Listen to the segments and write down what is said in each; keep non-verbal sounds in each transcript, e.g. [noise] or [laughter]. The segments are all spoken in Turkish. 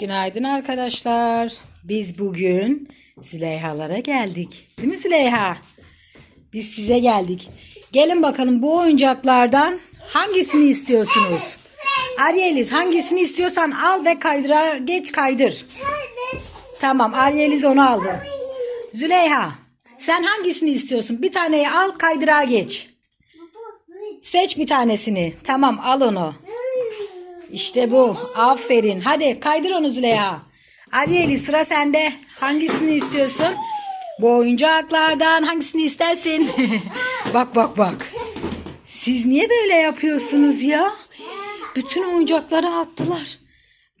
Günaydın arkadaşlar. Biz bugün Züleyhalara geldik. Değil mi Züleyha? Biz size geldik. Gelin bakalım bu oyuncaklardan hangisini istiyorsunuz? Arieliz hangisini istiyorsan al ve kaydıra geç kaydır. Tamam Arieliz onu aldı. Züleyha sen hangisini istiyorsun? Bir taneyi al kaydırağa geç. Seç bir tanesini. Tamam al onu. İşte bu. Aferin. Hadi kaydır onu Züleyha. Arieli sıra sende. Hangisini istiyorsun? Bu oyuncaklardan hangisini istersin? [laughs] bak bak bak. Siz niye böyle yapıyorsunuz ya? Bütün oyuncakları attılar.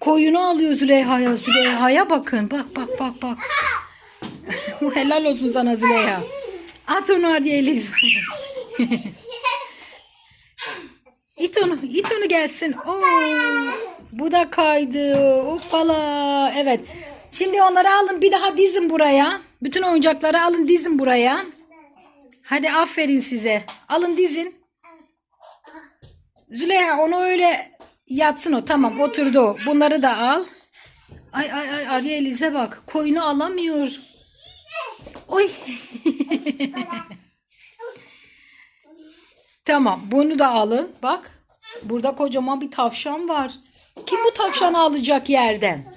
Koyunu alıyor Züleyha'ya. Züleyha'ya bakın. Bak bak bak bak. [laughs] Helal olsun sana Züleyha. At onu Arieli. [laughs] İt onu, it onu gelsin. Oo, bu da kaydı. Hoppala. Evet. Şimdi onları alın bir daha dizin buraya. Bütün oyuncakları alın dizin buraya. Hadi aferin size. Alın dizin. Züleyha onu öyle yatsın o. Tamam oturdu o. Bunları da al. Ay ay ay Arya Elize bak. Koyunu alamıyor. Oy. [laughs] Tamam bunu da alın. Bak burada kocaman bir tavşan var. Kim bu tavşanı alacak yerden?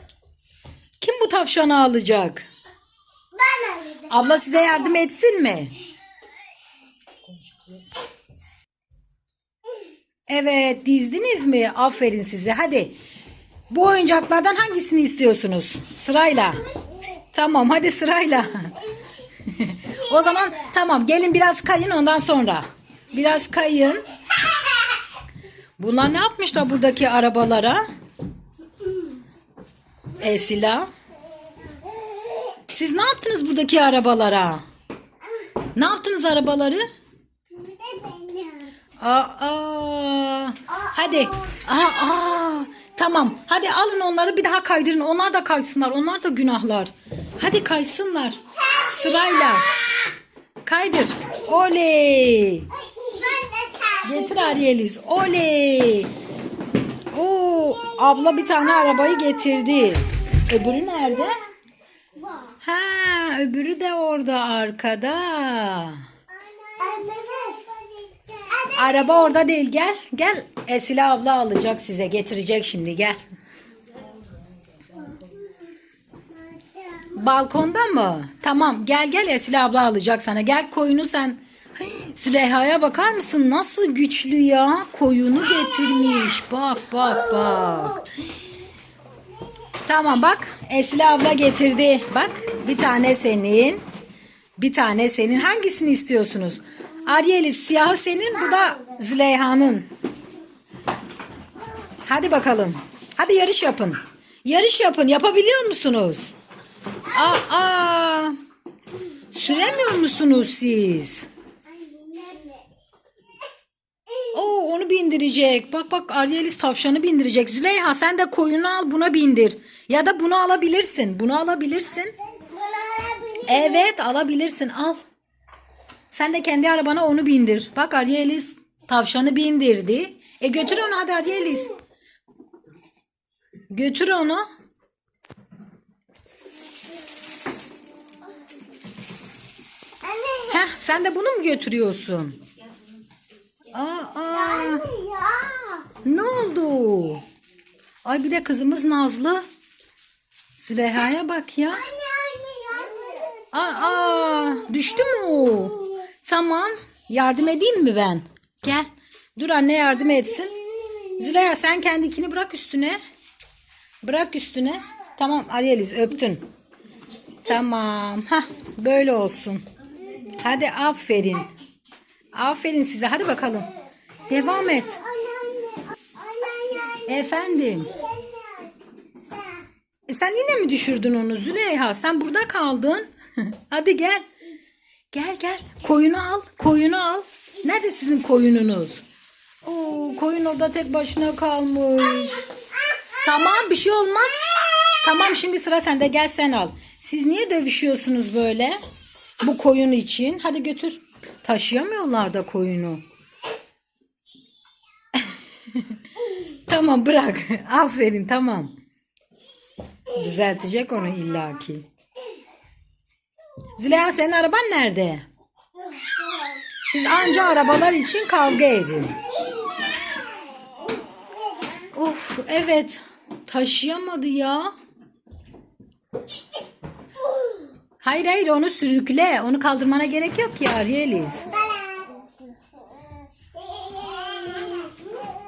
Kim bu tavşanı alacak? Ben alacağım. Abla size yardım etsin mi? Evet dizdiniz mi? Aferin size. Hadi. Bu oyuncaklardan hangisini istiyorsunuz? Sırayla. Tamam hadi sırayla. [laughs] o zaman tamam gelin biraz kayın ondan sonra. Biraz kayın. Bunlar ne yapmışlar buradaki arabalara? Esila. Siz ne yaptınız buradaki arabalara? Ne yaptınız arabaları? Aa, hadi. Aa, aa. Tamam. Hadi alın onları bir daha kaydırın. Onlar da kaysınlar. Onlar da günahlar. Hadi kaysınlar. Sırayla. Kaydır. Oley. Getir Arieliz. Oley. Oo, abla bir tane arabayı getirdi. Öbürü nerede? Ha, öbürü de orada arkada. Araba orada değil gel. Gel. Esila abla alacak size getirecek şimdi gel. Balkonda mı? Tamam gel gel Esila abla alacak sana. Gel koyunu sen. Hıy, Züleyha'ya bakar mısın? Nasıl güçlü ya. Koyunu getirmiş. Bak bak bak. Tamam bak Esila abla getirdi. Bak bir tane senin. Bir tane senin. Hangisini istiyorsunuz? Ariyelis siyahı senin bu da Züleyha'nın. Hadi bakalım. Hadi yarış yapın. Yarış yapın. Yapabiliyor musunuz? Aa, aa. Süremiyor musunuz siz? Onu bindirecek. Bak bak Aryelis tavşanı bindirecek. Züleyha sen de koyunu al buna bindir. Ya da bunu alabilirsin. Bunu alabilirsin. Evet alabilirsin al. Sen de kendi arabana onu bindir. Bak Aryelis tavşanı bindirdi. E götür onu hadi Aryelis. Götür onu. Heh, sen de bunu mu götürüyorsun? Aa, aa, ne oldu? Ay bir de kızımız Nazlı. Süleyha'ya bak ya. Aa, düştü mü o? Tamam. Yardım edeyim mi ben? Gel. Dur anne yardım etsin. Züleyha sen kendikini bırak üstüne. Bırak üstüne. Tamam Arieliz öptün. Tamam. Hah böyle olsun. Hadi aferin. Aferin size. Hadi bakalım. Devam et. Efendim. E sen yine mi düşürdün onu Züleyha? Sen burada kaldın. [laughs] Hadi gel. Gel gel. Koyunu al. Koyunu al. Nerede sizin koyununuz? Oo, koyun orada tek başına kalmış. Tamam bir şey olmaz. Tamam şimdi sıra sende gel sen al. Siz niye dövüşüyorsunuz böyle? Bu koyun için. Hadi götür. Taşıyamıyorlar da koyunu. [laughs] tamam bırak. [laughs] Aferin tamam. Düzeltecek onu illaki. Züleyha senin araban nerede? Siz anca arabalar için kavga edin. Of evet. Taşıyamadı ya. Hayır hayır onu sürükle. Onu kaldırmana gerek yok ki Arieliz.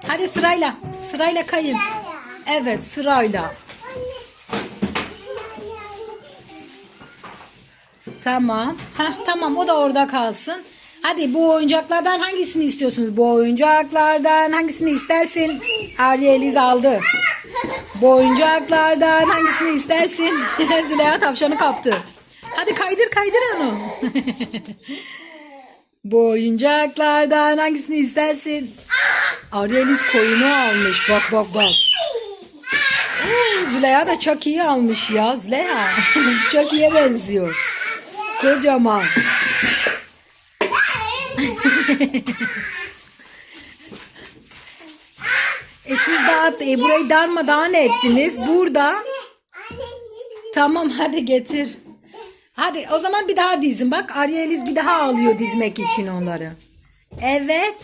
Hadi sırayla. Sırayla kayın. Evet sırayla. Tamam. Heh, tamam o da orada kalsın. Hadi bu oyuncaklardan hangisini istiyorsunuz? Bu oyuncaklardan hangisini istersin? Arya aldı. Bu oyuncaklardan hangisini istersin? [laughs] Züleyha tavşanı kaptı. Hadi kaydır kaydır onu. [laughs] Bu oyuncaklardan hangisini istersin? Arya Eliz koyunu almış. Bak bak bak. Züleyha da çok iyi almış ya. Züleyha. [laughs] çok iyiye benziyor. Kocaman. [laughs] e siz daha e, burayı darmadağın ettiniz. Burada. Tamam hadi getir. Hadi o zaman bir daha dizin. Bak Arya Eliz bir daha alıyor dizmek için onları. Evet.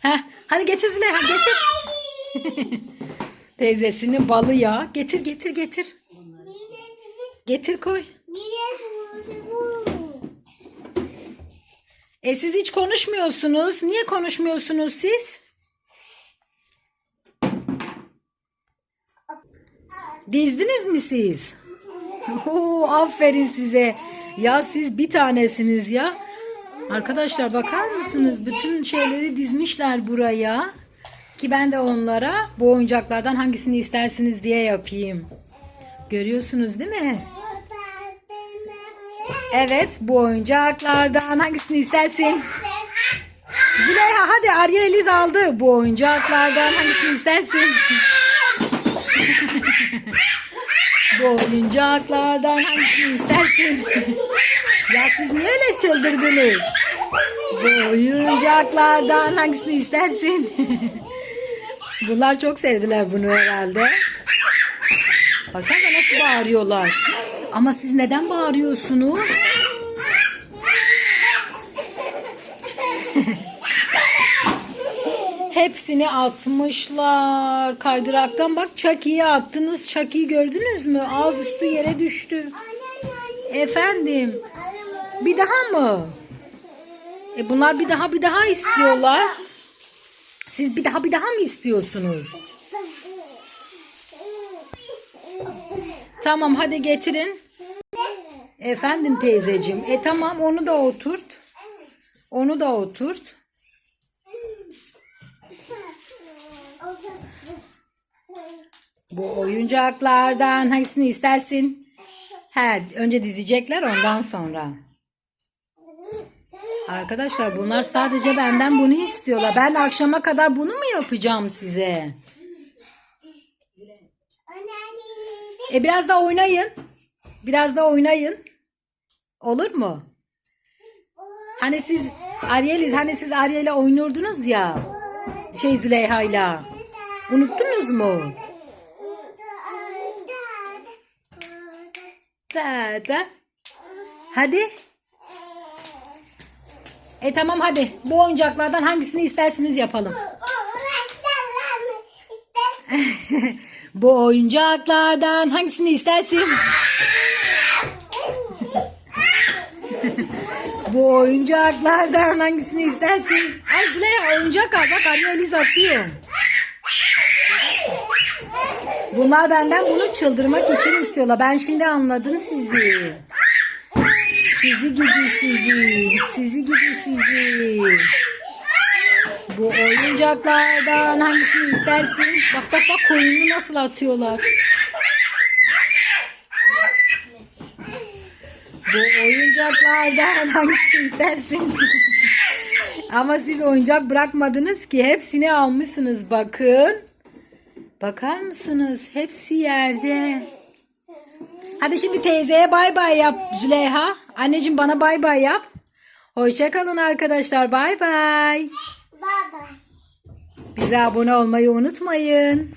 Heh, hadi getir Züleyha getir. [laughs] Teyzesinin balı ya. Getir getir getir. Getir koy. E siz hiç konuşmuyorsunuz. Niye konuşmuyorsunuz siz? Dizdiniz mi siz? Oo, aferin size. Ya siz bir tanesiniz ya. Arkadaşlar bakar mısınız? Bütün şeyleri dizmişler buraya. Ki ben de onlara bu oyuncaklardan hangisini istersiniz diye yapayım. Görüyorsunuz değil mi? Evet bu oyuncaklardan hangisini istersin? Züleyha hadi Arya Eliz aldı. Bu oyuncaklardan hangisini istersin? Bu oyuncaklardan hangisini istersin? [laughs] ya siz niye öyle çıldırdınız? Bu oyuncaklardan hangisini istersin? [laughs] Bunlar çok sevdiler bunu herhalde. Baksana nasıl bağırıyorlar. Ama siz neden bağırıyorsunuz? Hepsini atmışlar. Kaydıraktan bak Chucky'yi attınız. Chucky'yi gördünüz mü? Ağız üstü yere düştü. Efendim. Bir daha mı? E bunlar bir daha bir daha istiyorlar. Siz bir daha bir daha mı istiyorsunuz? Tamam hadi getirin. Efendim teyzeciğim. E tamam onu da oturt. Onu da oturt. Bu oyuncaklardan hangisini istersin? He, önce dizecekler ondan sonra. Arkadaşlar bunlar sadece benden bunu istiyorlar. Ben akşama kadar bunu mu yapacağım size? E biraz da oynayın. Biraz da oynayın. Olur mu? Hani siz Arieliz hani siz Ariel'le oynuyordunuz ya. Şey Züleyha'yla. Unuttunuz mu? Da da. Hadi. E tamam hadi. Bu oyuncaklardan hangisini isterseniz yapalım. [laughs] Bu oyuncaklardan hangisini istersin? [laughs] Bu oyuncaklardan hangisini istersin? Züleyha oyuncak al bak anne Eliz atıyor. Bunlar benden bunu çıldırmak için istiyorlar. Ben şimdi anladım sizi. Sizi gidi sizi. Sizi gidi sizi. Bu oyuncaklardan hangisini istersin? Bak bak bak koyunu nasıl atıyorlar. Bu oyuncaklardan hangisini istersin? Ama siz oyuncak bırakmadınız ki. Hepsini almışsınız bakın. Bakar mısınız? Hepsi yerde. Hadi şimdi teyzeye bay bay yap Züleyha. Anneciğim bana bay bay yap. Hoşça kalın arkadaşlar. Bay bay. Baba. Bize abone olmayı unutmayın.